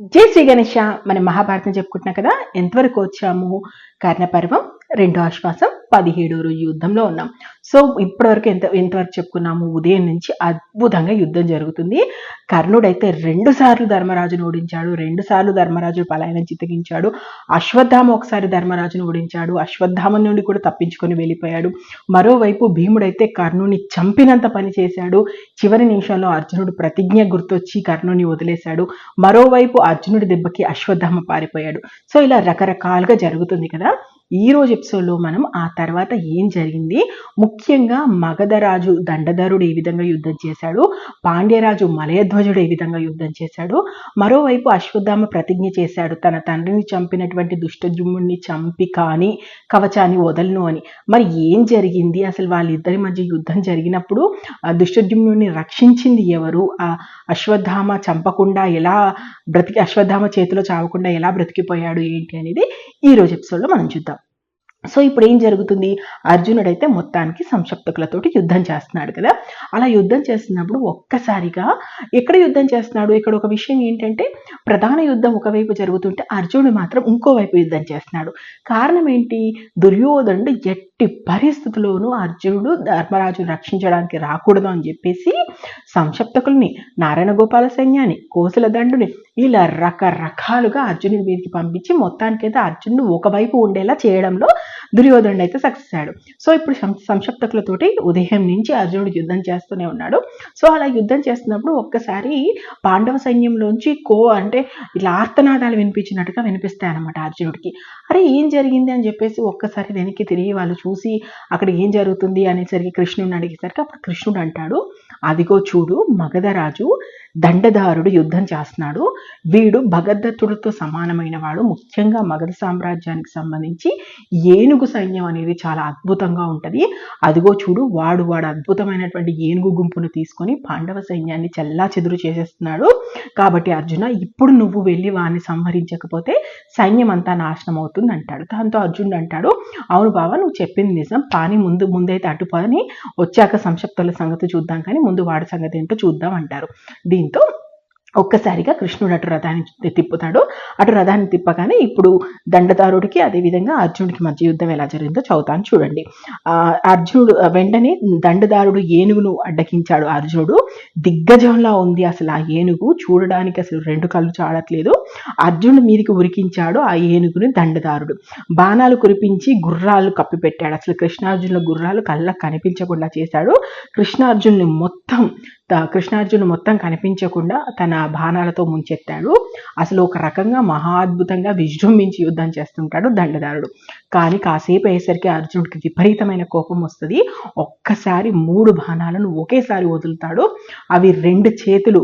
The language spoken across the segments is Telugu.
జై శ్రీ గణేష మన మహాభారతం చెప్పుకుంటున్నాం కదా? ఎంతవరకు వచ్చాము? కర్ణపర్వం రెండో ఆశ్వాసం పదిహేడో రోజు యుద్ధంలో ఉన్నాం. సో ఇప్పటివరకు ఎంత ఎంతవరకు చెప్పుకున్నాము? ఉదయం నుంచి అద్భుతంగా యుద్ధం జరుగుతుంది. కర్ణుడైతే రెండు సార్లు ధర్మరాజును ఓడించాడు. రెండు సార్లు ధర్మరాజు పలాయనం చిత్తగించాడు అశ్వత్థామ ఒకసారి ధర్మరాజును ఓడించాడు. అశ్వత్థామ నుండి కూడా తప్పించుకొని వెళ్ళిపోయాడు. మరోవైపు భీముడైతే కర్ణుని చంపినంత పని చేశాడు. చివరి నిమిషంలో అర్జునుడు ప్రతిజ్ఞ గుర్తొచ్చి కర్ణుని వదిలేశాడు. మరోవైపు అర్జునుడి దెబ్బకి అశ్వత్థామ పారిపోయాడు. సో ఇలా రకరకాలుగా జరుగుతుంది కదా? ఈ రోజు ఎపిసోడ్లో మనం ఆ తర్వాత ఏం జరిగింది? ముఖ్యంగా మగధరాజు దండధరుడు ఏ విధంగా యుద్ధం చేశాడు? పాండ్యరాజు మలయధ్వజుడు ఏ విధంగా యుద్ధం చేశాడు? మరోవైపు అశ్వత్థామ ప్రతిజ్ఞ చేశాడు. తన తండ్రిని చంపినటువంటి దుష్టజుమ్ముడిని చంపి కానీ కవచాన్ని వదలను అని. మరి ఏం జరిగింది? అసలు వాళ్ళిద్దరి మధ్య యుద్ధం జరిగినప్పుడు ఆ దుష్టజుమ్నుడిని రక్షించింది ఎవరు? ఆ అశ్వత్థామ చంపకుండా ఎలా బ్రతికి అశ్వత్థామ చేతిలో చావకుండా ఎలా బ్రతికిపోయాడు ఏంటి అనేది ఈ రోజు ఎపిసోడ్లో మనం చూద్దాం. సో ఇప్పుడు ఏం జరుగుతుంది? అర్జునుడైతే మొత్తానికి సంక్షప్తకులతోటి యుద్ధం చేస్తున్నాడు కదా. అలా యుద్ధం చేస్తున్నప్పుడు ఒక్కసారిగా ఎక్కడ యుద్ధం చేస్తున్నాడు? ఇక్కడ ఒక విషయం ఏంటంటే ప్రధాన యుద్ధం ఒకవైపు జరుగుతుంటే అర్జునుడు మాత్రం ఇంకోవైపు యుద్ధం చేస్తున్నాడు. కారణం ఏంటి? దుర్యోధనుడు ఎట్టి పరిస్థితుల్లోనూ అర్జునుడు ధర్మరాజును రక్షించడానికి రాకూడదు అని చెప్పేసి సంక్షప్తకుల్ని నారాయణ గోపాల సైన్యాన్ని కోసల దండుని ఇలా రకరకాలుగా అర్జునుడి మీదకి పంపించి మొత్తానికైతే అర్జునుడు ఒకవైపు ఉండేలా చేయడంలో దుర్యోధనుడు అయితే సక్సెస్ అయ్యాడు. సో ఇప్పుడు సం సంక్షప్తకులతోటి ఉదయం నుంచి అర్జునుడు యుద్ధం చేస్తూనే ఉన్నాడు. సో అలా యుద్ధం చేస్తున్నప్పుడు ఒక్కసారి పాండవ సైన్యంలోంచి కో అంటే ఇలా ఆర్తనాదాలు వినిపించినట్టుగా వినిపిస్తాయి అనమాట అర్జునుడికి. అరే ఏం జరిగింది అని చెప్పేసి ఒక్కసారి వెనక్కి తిరిగి వాళ్ళు చూసి అక్కడ ఏం జరుగుతుంది అనేసరికి కృష్ణుడిని అడిగేసరికి అప్పుడు కృష్ణుడు అంటాడు అదిగో చూడు మగధరాజు దండదారుడు యుద్ధం చేస్తున్నాడు. వీడు భగదత్తుడితో సమానమైన వాడు. ముఖ్యంగా మగధ సామ్రాజ్యానికి సంబంధించి ఏనుగు సైన్యం అనేది చాలా అద్భుతంగా ఉంటుంది. అదిగో చూడు వాడు వాడు అద్భుతమైనటువంటి ఏనుగు గుంపును తీసుకొని పాండవ సైన్యాన్ని చల్లా చెదురు చేసేస్తున్నాడు. కాబట్టి అర్జున ఇప్పుడు నువ్వు వెళ్ళి వాడిని సంహరించకపోతే సైన్యం అంతా నాశనం అవుతుంది అంటాడు దాంతో అర్జునుడు అంటాడు అవును బావా నువ్వు చెప్పింది నిజం. పాని ముందు ముందైతే అటు పని వచ్చాక సంక్షప్తుల సంగతి చూద్దాం. కానీ ముందు వాడి సంగతి ఏంటో చూద్దాం అంటారు. దీంతో ఒక్కసారిగా కృష్ణుడు అటు రథాన్ని తిప్పుతాడు. అటు రథాన్ని తిప్పగానే ఇప్పుడు దండదారుడికి అదేవిధంగా అర్జునుడికి మధ్య యుద్ధం ఎలా జరిగిందో చదువుతాను చూడండి. అర్జునుడు వెంటనే దండదారుడు ఏనుగును అడ్డకించాడు అర్జునుడు. దిగ్గజంలా ఉంది అసలు ఆ ఏనుగు. చూడడానికి అసలు రెండు కళ్ళు చాడట్లేదు. అర్జునుడు మీదకి ఉరికించాడు ఆ ఏనుగుని దండదారుడు. బాణాలు కురిపించి గుర్రాలు కప్పిపెట్టాడు. అసలు కృష్ణార్జునుల గుర్రాలు కళ్ళకు కనిపించకుండా చేశాడు. కృష్ణార్జునుని మొత్తం కృష్ణార్జును మొత్తం కనిపించకుండా తన బాణాలతో ముంచెత్తాడు. అసలు ఒక రకంగా మహా అద్భుతంగా విజృంభించి యుద్ధం చేస్తుంటాడు దండదారుడు. కానీ కాసేపు అయ్యేసరికి అర్జునుడికి విపరీతమైన కోపం వస్తుంది. ఒక్కసారి మూడు బాణాలను ఒకేసారి వదులుతాడు. అవి రెండు చేతులు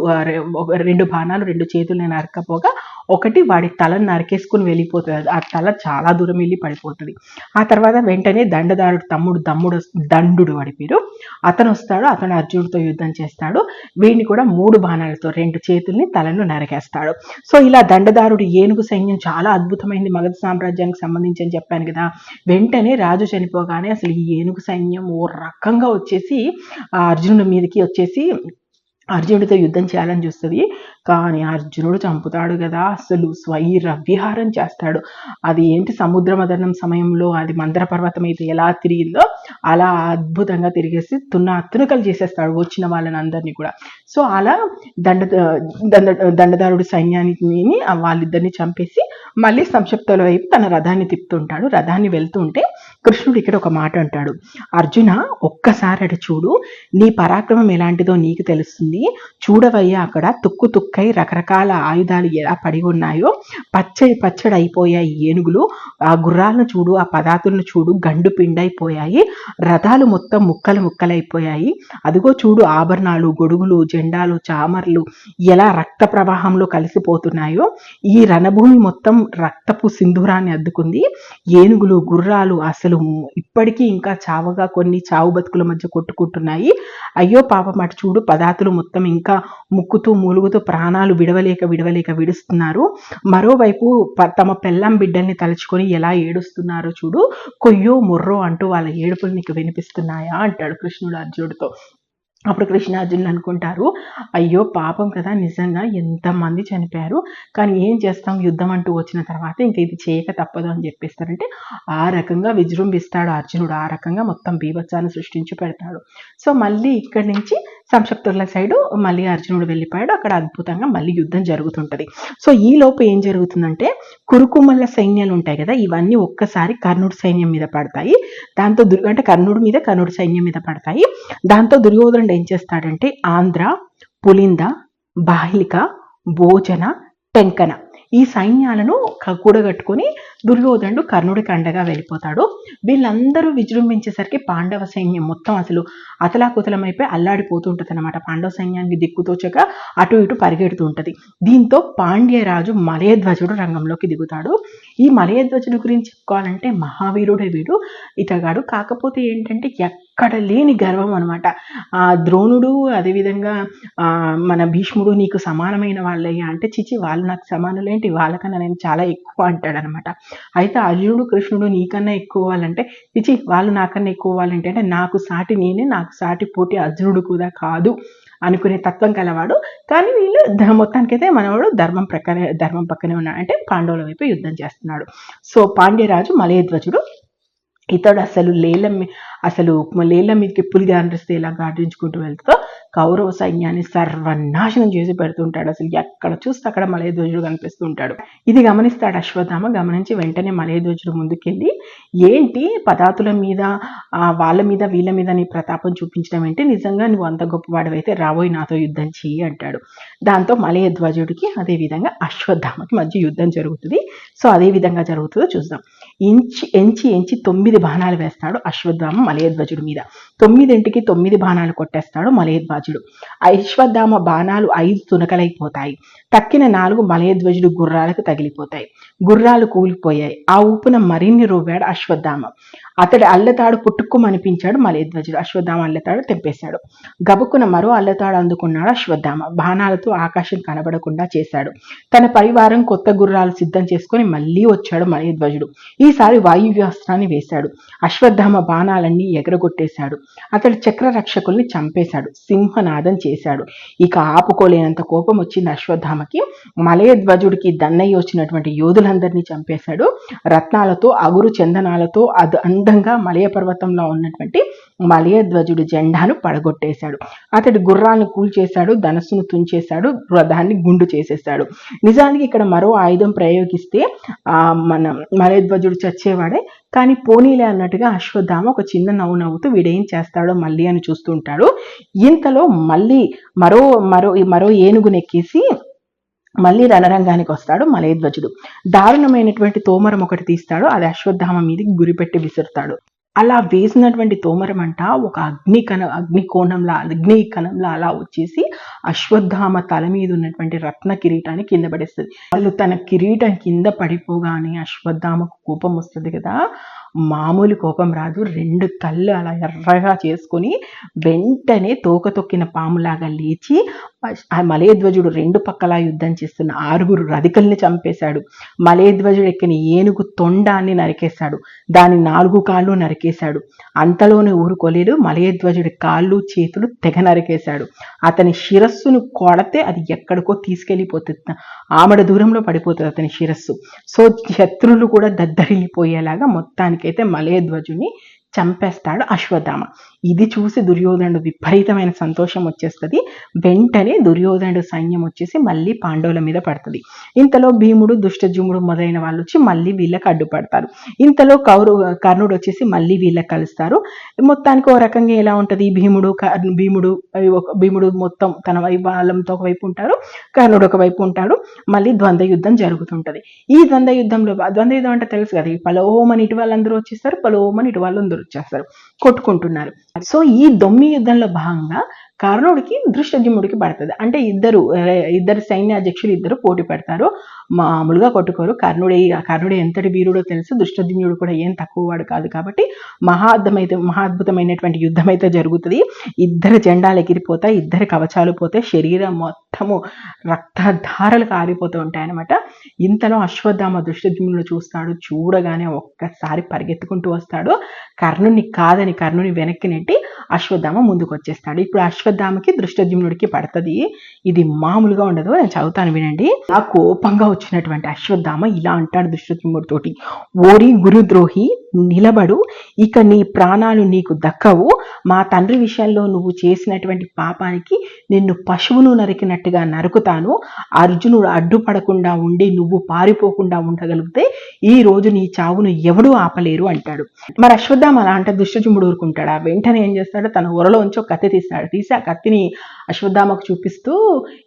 రెండు బాణాలు రెండు చేతులు నరకపోగా ఒకటి వాడి తలను నరికేసుకుని వెళ్ళిపోతుంది. ఆ తల చాలా దూరం వెళ్ళి పడిపోతుంది. ఆ తర్వాత వెంటనే దండదారుడు తమ్ముడు దమ్ముడు దండుడు వాడి పేరు. అతను వస్తాడు అతను అర్జునుడితో యుద్ధం చేస్తాడు. వీడిని కూడా మూడు బాణాలతో రెండు చేతుల్ని తలను నరికేస్తాడు. సో ఇలా దండదారుడు ఏనుగు సైన్యం చాలా అద్భుతమైంది. మగధ సామ్రాజ్యానికి సంబంధించి అని చెప్పాను కదా. వెంటనే రాజు చనిపోగానే అసలు ఈ ఏనుగు సైన్యం ఓ రకంగా వచ్చేసి అర్జునుడి మీదకి వచ్చేసి అర్జునుడితో యుద్ధం చేయాలని చూస్తుంది. కానీ అర్జునుడు చంపుతాడు కదా. అసలు స్వైర విహారం చేస్తాడు. అది ఏంటి సముద్ర మదనం సమయంలో? అది మందర పర్వతం అయితే ఎలా తిరిగిందో అలా అద్భుతంగా తిరిగేసి తున్న అత్తునకలు చేసేస్తాడు వచ్చిన వాళ్ళని అందరినీ కూడా. సో అలా దండ దండ దండదారుడు సైన్యాన్ని వాళ్ళిద్దరిని చంపేసి మళ్ళీ సంక్షిప్తుల వైపు తన రథాన్ని తిప్పుతుంటాడు. రథాన్ని వెళ్తుంటే కృష్ణుడు ఇక్కడ ఒక మాట అంటాడు. అర్జున ఒక్కసారి అటు చూడు. నీ పరాక్రమం ఎలాంటిదో నీకు తెలుస్తుంది. చూడవయ్యా అక్కడ తుక్కు తుక్కై రకరకాల ఆయుధాలు ఎలా పడి ఉన్నాయో. పచ్చడి పచ్చడి అయిపోయాయి ఏనుగులు. ఆ గుర్రాలను చూడు ఆ పదార్థులను చూడు గండు పిండైపోయాయి. రథాలు మొత్తం ముక్కలు ముక్కలైపోయాయి. అదిగో చూడు ఆభరణాలు గొడుగులు జెండాలు చామర్లు ఎలా రక్త ప్రవాహంలో కలిసిపోతున్నాయో. ఈ రణభూమి మొత్తం రక్తపు సింధూరాన్ని అద్దుకుంది. ఏనుగులు గుర్రాలు అసలు ఇప్పటికీ ఇంకా చావగా కొన్ని చావు బతుకుల మధ్య కొట్టుకుంటున్నాయి. అయ్యో పాపం అటు చూడు పదార్థులు మొత్తం ఇంకా ముక్కుతూ మూలుగుతూ ప్రాణాలు విడవలేక విడవలేక విడుస్తున్నారు. మరోవైపు తమ పెళ్ళం బిడ్డల్ని తలుచుకొని ఎలా ఏడుస్తున్నారో చూడు. కొయ్యో మొర్రో అంటూ వాళ్ళ ఏడుపులు నీకు వినిపిస్తున్నాయా? అంటాడు కృష్ణుడు అర్జునుడితో. అప్పుడు కృష్ణార్జునులు అనుకుంటారు అయ్యో పాపం కదా నిజంగా ఎంతమంది చనిపోయారు. కానీ ఏం చేస్తాం? యుద్ధం అంటూ వచ్చిన తర్వాత ఇంక ఇది చేయక తప్పదు అని చెప్పేస్తారంటే ఆ రకంగా విజృంభిస్తాడు అర్జునుడు. ఆ రకంగా మొత్తం బీభత్సాన్ని సృష్టించి పెడతాడు. సో మళ్ళీ ఇక్కడి నుంచి సంశక్తుల సైడు మళ్ళీ అర్జునుడు వెళ్ళిపోయాడు. అక్కడ అద్భుతంగా మళ్ళీ యుద్ధం జరుగుతుంటుంది. సో ఈ లోపు ఏం జరుగుతుందంటే కురుకుమల్ల సైన్యాలు ఉంటాయి కదా ఇవన్నీ ఒక్కసారి కర్ణుడి సైన్యం మీద పడతాయి. దాంతో దుర్ అంటే కర్ణుడి మీద కర్ణుడి సైన్యం మీద పడతాయి. దాంతో దుర్యోధనుడు ఏం చేస్తాడంటే ఆంధ్ర పులింద బాహ్లిక భోజన టెంకన ఈ సైన్యాలను కూడగట్టుకొని దుర్యోధనుడు కర్ణుడికి అండగా వెళ్ళిపోతాడు. వీళ్ళందరూ విజృంభించేసరికి పాండవ సైన్యం మొత్తం అసలు అతలాకుతలమైపోయి అల్లాడిపోతుంటుంది అనమాట పాండవ సైన్యానికి దిక్కుతోచక అటు ఇటు పరిగెడుతూ ఉంటుంది దీంతో పాండ్యరాజు మలయధ్వజుడు రంగంలోకి దిగుతాడు. ఈ మలయధ్వజుడు గురించి చెప్పుకోవాలంటే మహావీరుడే వీడు. ఇతగాడు కాకపోతే ఏంటంటే ఎక్కడ లేని గర్వం అనమాట ఆ ద్రోణుడు అదేవిధంగా మన భీష్ముడు నీకు సమానమైన వాళ్ళయ్యా అంటే చిచి వాళ్ళు నాకు సమానులేంటి? వాళ్ళకన్నా నేను చాలా ఎక్కువ అంటాడనమాట అయితే అర్జునుడు కృష్ణుడు నీకన్నా ఎక్కువ వాళ్ళంటే చిచి వాళ్ళు నాకన్నా ఎక్కువ వాళ్ళంటే అంటే నాకు సాటి నేనే నాకు సాటి పోటీ అర్జునుడు కూడా కాదు అనుకునే తత్వం కలవాడు. కానీ వీళ్ళు ధ- మొత్తానికైతే మనవాడు ధర్మం ప్రకారం ధర్మం పక్కనే ఉన్నాడు. అంటే పాండవుల వైపు యుద్ధం చేస్తున్నాడు. సో పాండ్యరాజు మలయధ్వజుడు ఇతడు అసలు లేలం అసలు లేలం మీదకి పులి గాండ్రిస్తే ఇలా గాండ్రించుకుంటూ వెళ్తుందో కౌరవ సైన్యాన్ని సర్వనాశనం చేసి పెడుతుంటాడు. అసలు ఎక్కడ చూస్తే అక్కడ మలయధ్వజుడు కనిపిస్తూ ఉంటాడు ఇది గమనిస్తాడు అశ్వత్థామ. గమనించి వెంటనే మలయధ్వజుడు ముందుకెళ్ళి ఏంటి పదాతుల మీద ఆ, వాళ్ళ మీద వీళ్ళ మీద నీ ప్రతాపం చూపించడం ఏంటి? నిజంగా నువ్వు అంత గొప్పవాడవైతే రాబోయి నాతో యుద్ధం చెయ్యి అంటాడు. దాంతో మలయధ్వజుడికి అదే విధంగా అశ్వత్థామకి మధ్య యుద్ధం జరుగుతుంది. సో అదే విధంగా జరుగుతుందో చూద్దాం. ఇంచి ఎంచి ఎంచి తొమ్మిది బాణాలు వేస్తాడు అశ్వత్థామ మలయధ్వజుడి మీద. తొమ్మిదింటికి తొమ్మిది బాణాలు కొట్టేస్తాడు మలయధ్వజుడు. అశ్వత్థామ బాణాలు ఐదు తునకలైపోతాయి. తక్కిన నాలుగు మలయధ్వజుడు గుర్రాలకు తగిలిపోతాయి. గుర్రాలు కూలిపోయాయి. ఆ ఊపున మరిన్ని రువ్వాడు అశ్వత్థామ. అతడి అల్లతాడు పుట్టుక్కుమనిపించాడు మలయధ్వజుడు అశ్వత్థామ అల్లతాడు తెంపేశాడు. గబుక్కున మరో అల్లతాడు అందుకున్నాడు అశ్వత్థామ. బాణాలతో ఆకాశం కనబడకుండా చేశాడు. తన పరివారం కొత్త గుర్రాలు సిద్ధం చేసుకొని మళ్ళీ వచ్చాడు మలయధ్వజుడు ఈసారి వాయువ్యాస్త్రాన్ని వేశాడు. అశ్వత్థామ బాణాలన్నీ ఎగరగొట్టేశాడు. అతడు చక్ర రక్షకుల్ని చంపేశాడు. సింహనాదం చేశాడు. ఇక ఆపుకోలేనంత కోపం వచ్చింది అశ్వత్థామకి. మలయధ్వజుడికి దన్నయ్య వచ్చినటువంటి యోధులందరినీ చంపేశాడు. రత్నాలతో అగురు చందనాలతో అది అందంగా మలయ పర్వతంలో ఉన్నటువంటి మలయధ్వజుడు జెండాను పడగొట్టేశాడు. అతడి గుర్రాలను కూల్చేశాడు ధనస్సును తుంచేశాడు రథాన్ని గుండు చేసేశాడు. నిజానికి ఇక్కడ మరో ఆయుధం ప్రయోగిస్తే ఆ మన మలయధ్వజుడు చచ్చేవాడే. కానీ పోనీలే అన్నట్టుగా అశ్వత్థామ ఒక చిన్న నవ్వు నవ్వుతూ వీడేం చేస్తాడో మళ్ళీ అని చూస్తుంటాడు ఇంతలో మళ్ళీ మరో మరో మరో ఏనుగునెక్కేసి మళ్ళీ రణరంగానికి వస్తాడు మలయధ్వజుడు. దారుణమైనటువంటి తోమరం ఒకటి తీస్తాడు అది అశ్వత్థామ మీదకి గురిపెట్టి విసురుతాడు. అలా వేసినటువంటి తోమరం అంట ఒక అగ్ని కణ అగ్ని కోణంలా అగ్ని కణంలా అలా వచ్చేసి అశ్వత్థామ తల మీద ఉన్నటువంటి రత్న కిరీటాన్ని కింద పడేస్తుంది. వాళ్ళు తన కిరీటం కింద పడిపోగానే అశ్వత్థామకు కోపం వస్తుంది కదా మామూలు కోపం రాదు. రెండు కళ్ళు అలా ఎర్రగా చేసుకొని వెంటనే తోక తొక్కిన పాములాగా లేచి ఆ మలయధ్వజుడు రెండు పక్కలా యుద్ధం చేస్తున్న ఆరుగురు రధికల్ని చంపేశాడు. మలయధ్వజుడు ఎక్కిన ఏనుగు తొండాన్ని నరికేశాడు. దాని నాలుగు కాళ్ళు నరికేశాడు. అంతలోనే ఊరుకోలేడు మలయధ్వజుడి కాళ్ళు చేతులు తెగ నరికేశాడు. అతని శిరస్సును కొడితే అది ఎక్కడికో తీసుకెళ్ళిపోతుంది. ఆమడ దూరంలో పడిపోతుంది అతని శిరస్సు. సో శత్రువులు కూడా దద్దరిల్లిపోయేలాగా మొత్తానికైతే మలయధ్వజుని చంపేస్తాడు అశ్వత్థామ. ఇది చూసి దుర్యోధనుడు విపరీతమైన సంతోషం వచ్చేస్తుంది. వెంటనే దుర్యోధనుడు సైన్యం వచ్చేసి మళ్ళీ పాండవుల మీద పడుతుంది. ఇంతలో భీముడు దుష్టజుముడు మొదలైన వాళ్ళు వచ్చి మళ్ళీ వీళ్ళకి అడ్డుపడతారు. ఇంతలో కౌరు కర్ణుడు వచ్చేసి మళ్ళీ వీళ్ళకి కలుస్తారు. మొత్తానికి ఓ రకంగా ఎలా ఉంటుంది? భీముడు కర్ణ- భీముడు భీముడు మొత్తం తన వైపు వాళ్ళంతో ఒకవైపు ఉంటారు. కర్ణుడు ఒకవైపు ఉంటాడు. మళ్ళీ ద్వంద్వ యుద్ధం జరుగుతుంటది. ఈ ద్వంద్వ యుద్ధంలో ద్వంద్వ యుద్ధం అంటే తెలుసు కదా? పలోమని ఇటు వాళ్ళందరూ వచ్చేస్తారు పలోమని ఇటు వాళ్ళందరూ వచ్చేస్తారు. కొట్టుకుంటున్నారు. సో ఈ దొమ్మి యుద్ధంలో భాగంగా కర్ణుడికి దృష్టజుముడికి పడుతుంది. అంటే ఇద్దరు ఇద్దరు సైన్యాధ్యక్షులు ఇద్దరు పోటీ పెడతారు. మామూలుగా కొట్టుకోరు. కర్ణుడే కర్ణుడు ఎంతటి వీరుడో తెలుసు. దుష్టదిన్యుడు కూడా ఏం తక్కువ వాడు కాదు కాబట్టి మహాద్భుతమైతే మహాద్భుతమైనటువంటి యుద్ధం అయితే జరుగుతుంది. ఇద్దరు జెండాలు ఎగిరిపోతాయి ఇద్దరు కవచాలు పోతే శరీరం మొత్తము రక్తధారలు కారిపోతూ ఉంటాయన్నమాట. ఇంతలో అశ్వత్థామ దుష్టద్యుమ్నుడు చూస్తాడు చూడగానే ఒక్కసారి పరిగెత్తుకుంటూ వస్తాడు. కర్ణుని కాదని కర్ణుని వెనక్కి నెట్టి అశ్వత్థామ ముందుకు వచ్చేస్తాడు ఇప్పుడు అశ్వత్థామకి దృష్టద్యుమ్నుడికి పడుతుంది. ఇది మామూలుగా ఉండదు. నేను చదువుతాను వినండి. ఆ కోపంగా వచ్చినటువంటి అశ్వత్థామ ఇలా అంటాడు దృష్టద్యుమ్నుడితోటి ఓరి గురుద్రోహి నిలబడు ఇక నీ ప్రాణాలు నీకు దక్కవు. మా తండ్రి విషయంలో నువ్వు చేసినటువంటి పాపానికి నిన్ను పశువును నరికినట్టుగా నరుకుతాను. అర్జునుడు అడ్డుపడకుండా ఉండి నువ్వు పారిపోకుండా ఉండగలిగితే ఈ రోజు నీ చావును ఎవడూ ఆపలేరు అంటాడు. మరి అశ్వత్థామ అలా అంటే దుష్టజుముడు ఊరుకుంటాడా? వెంటనే ఏం చేస్తాడు? తన ఉరలోంచి ఒక కత్తి తీస్తాడు. తీసి ఆ కత్తిని అశ్వత్థామకు చూపిస్తూ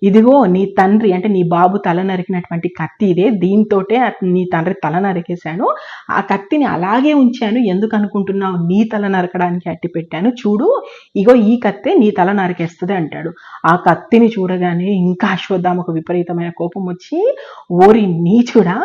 ఇదిగో నీ తండ్రి అంటే నీ బాబు తల నరికినటువంటి కత్తి ఇదే. దీంతోటే నీ తండ్రి తల నరికేశాను. ఆ కత్తిని అలాగే ఉంచాను ఎందుకు అనుకుంటున్నావు నీ తల నరకడానికి అట్టి పెట్టాను. చూడు ఇగో ఈ కత్తే నీ తల నరకేస్తుంది అంటాడు. ఆ కత్తిని చూడగానే ఇంకా అశ్వత్థామకు విపరీతమైన కోపం వచ్చి ఓరి నీచుడా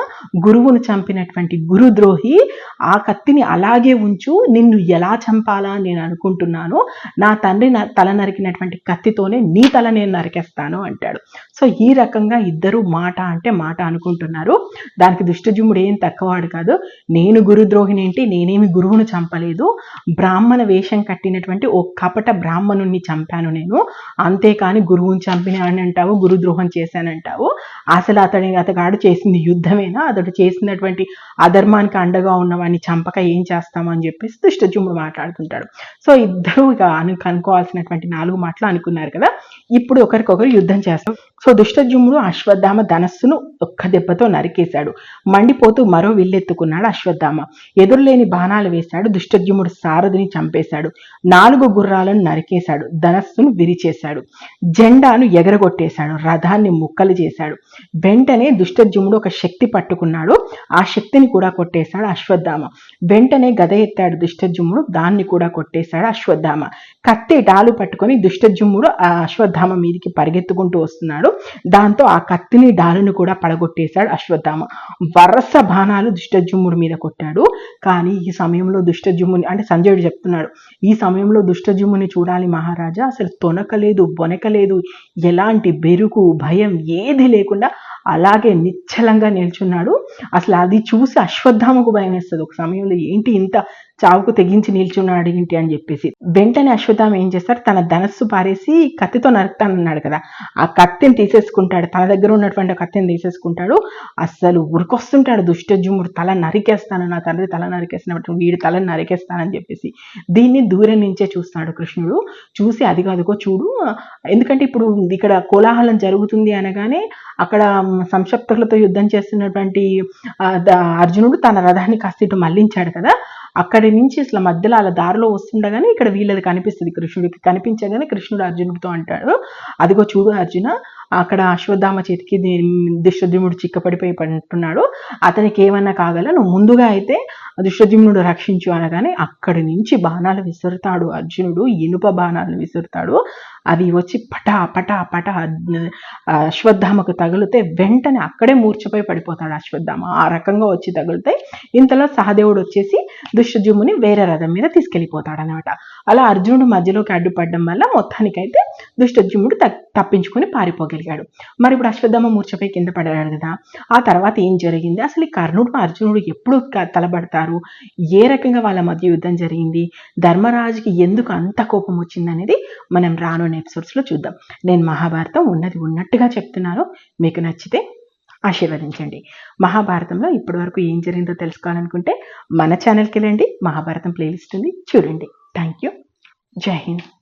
గురువును చంపినటువంటి గురుద్రోహి ఆ కత్తిని అలాగే ఉంచు నిన్ను ఎలా చంపాలా నేను అనుకుంటున్నాను. నా తండ్రి నా తల నరికినటువంటి కత్తితోనే నీ తల నేను నరికేస్తాను అంటాడు. సో ఈ రకంగా ఇద్దరు మాట అంటే మాట అనుకుంటున్నారు. దానికి దుష్టజుముడు ఏం తక్కువవాడు కాదు. నేను గురుద్రోహిని ఏంటి? నేనేమి గురువును చంపలేదు. బ్రాహ్మణ వేషం కట్టినటువంటి ఓ కపట బ్రాహ్మణుణ్ణి చంపాను నేను. అంతేకాని గురువుని చంపిన అని అంటావు గురుద్రోహం చేశానంటావు అసలు అతడి అతగాడు చేసింది యుద్ధమేనా? అతడు చేసినటువంటి అధర్మానికి అండగా ఉన్నవాడిని చంపక ఏం చేస్తామని చెప్పేసి దుష్టజుమ్ముడు మాట్లాడుతుంటాడు. సో ఇద్దరు ఇక అను కనుక్కోవాల్సినటువంటి నాలుగు మాటలు అనుకున్నారు కదా. ఇప్పుడు ఒకరికొకరు యుద్ధం చేస్తాం. సో దుష్టజుమ్ముడు అశ్వత్థామ ధనస్సును ఒక్క దెబ్బతో నరికేశాడు. మండిపోతూ మరో విల్లెత్తుకున్నాడు అశ్వత్థామ. ఎదురులేని బాణాలు వేశాడు. దుష్టజుమ్ముడు సారథిని చంపేశాడు. నాలుగు గుర్రాలను నరికేశాడు. ధనస్సును విరిచేశాడు. జెండాను ఎగరగొట్టేశాడు. రథాన్ని ముక్కలు చేశాడు. వెంటనే దుష్టజుమ్ముడు ఒక శక్తి పట్టుకున్నాడు. ఆ శక్తిని కూడా కొట్టేశాడు అశ్వత్థామ. వెంటనే గద ఎత్తాడు దుష్టజుమ్ముడు. దాన్ని కూడా కొట్టేశాడు అశ్వత్థామ. కత్తి డాలు పట్టుకొని దుష్టజుమ్ముడు ఆ అశ్వత్థామ మీదికి పరిగెత్తుకుంటూ వస్తున్నాడు. దాంతో ఆ కత్తిని డాలును కూడా పడగొట్టేశాడు అశ్వత్థామ. వరస బాణాలు దుష్టజుమ్ముడి మీద కొట్టాడు. కానీ ఈ సమయంలో దుష్టజుమ్ముని అంటే సంజయుడు చెప్తున్నాడు ఈ సమయంలో దుష్టజుమ్ముని చూడాలి మహారాజా. అసలు తొనకలేదు బొనకలేదు. ఎలాంటి బెరుకు భయం ఏది లేకుండా అలాగే నిశ్చలంగా నిల్చున్నాడు. అసలు అది చూసి అశ్వత్థామకు భయం వేస్తుంది ఒక సమయంలో ఏంటి ఇంత చావుకు తెగించి నిల్చున్నాడు ఏంటి అని చెప్పేసి. వెంటనే అశ్వత్థామ ఏం చేస్తాడు? తన ధనస్సు పారేసి కత్తితో నరుకుతానన్నాడు కదా. ఆ కత్తిని తీసేసుకుంటాడు. తన దగ్గర ఉన్నటువంటి కత్తిని తీసేసుకుంటాడు. అస్సలు ఉరికొస్తుంటాడు. దుష్టజుముడు తల నరికేస్తాను నా తండ్రి తల నరికేసినట్టు వీడి తల నరికేస్తానని చెప్పేసి. దీన్ని దూరం నుంచే చూస్తాడు కృష్ణుడు. చూసి అది కాదుకో చూడు. ఎందుకంటే ఇప్పుడు ఇక్కడ కోలాహలం జరుగుతుంది అనగానే అక్కడ సంక్షప్తులతో యుద్ధం చేస్తున్నటువంటి అర్జునుడు తన రథాన్ని కాస్త ఇటు మళ్ళించాడు కదా. అక్కడి నుంచి అసలు మధ్యలో అలా దారిలో వస్తుండగానే ఇక్కడ వీళ్ళది కనిపిస్తుంది. కృష్ణుడికి కనిపించగానే కృష్ణుడు అర్జునుడితో అంటాడు. అదిగో చూడు అర్జున అక్కడ అశ్వత్థామ చేతికి దుష్టద్యుమ్నుడు చిక్కపడిపోయి పడుతున్నాడు. అతనికి ఏమన్నా కాగల? నువ్వు ముందుగా అయితే దుష్టద్యుమ్నుడు రక్షించు అనగానే అక్కడి నుంచి బాణాలు విసురుతాడు అర్జునుడు ఇనుప బాణాలను విసురుతాడు. అవి వచ్చి పటా పట పట అశ్వత్థామకు తగిలితే వెంటనే అక్కడే మూర్చపై పడిపోతాడు అశ్వత్థామ. ఆ రకంగా వచ్చి తగిలితే ఇంతలో సహదేవుడు వచ్చేసి దుష్టజుమ్ముని వేరే రథం మీద తీసుకెళ్ళిపోతాడు అనమాట అలా అర్జునుడు మధ్యలోకి అడ్డుపడడం వల్ల మొత్తానికైతే దుష్టజుమ్ముడు తప్పించుకొని పారిపోగలిగాడు. మరి ఇప్పుడు అశ్వత్థామ మూర్చపై కింద పడ్డాడు కదా. ఆ తర్వాత ఏం జరిగింది? అసలు ఈ కర్ణుడు అర్జునుడు ఎప్పుడు తలబడతారు? ఏ రకంగా వాళ్ళ మధ్య యుద్ధం జరిగింది? ధర్మరాజుకి ఎందుకు అంత కోపం వచ్చింది అనేది మనం రానున్న ఎపిసోడ్స్లో చూద్దాం. నేను మహాభారతం ఉన్నది ఉన్నట్టుగా చెప్తున్నాను. మీకు నచ్చితే ఆశీర్వదించండి. మహాభారతంలో ఇప్పటి వరకు ఏం జరిగిందో తెలుసుకోవాలనుకుంటే మన ఛానల్కి వెళ్ళండి. మహాభారతం ప్లేలిస్ట్ ఉంది. చూడండి. థ్యాంక్ యూ జై హింద్.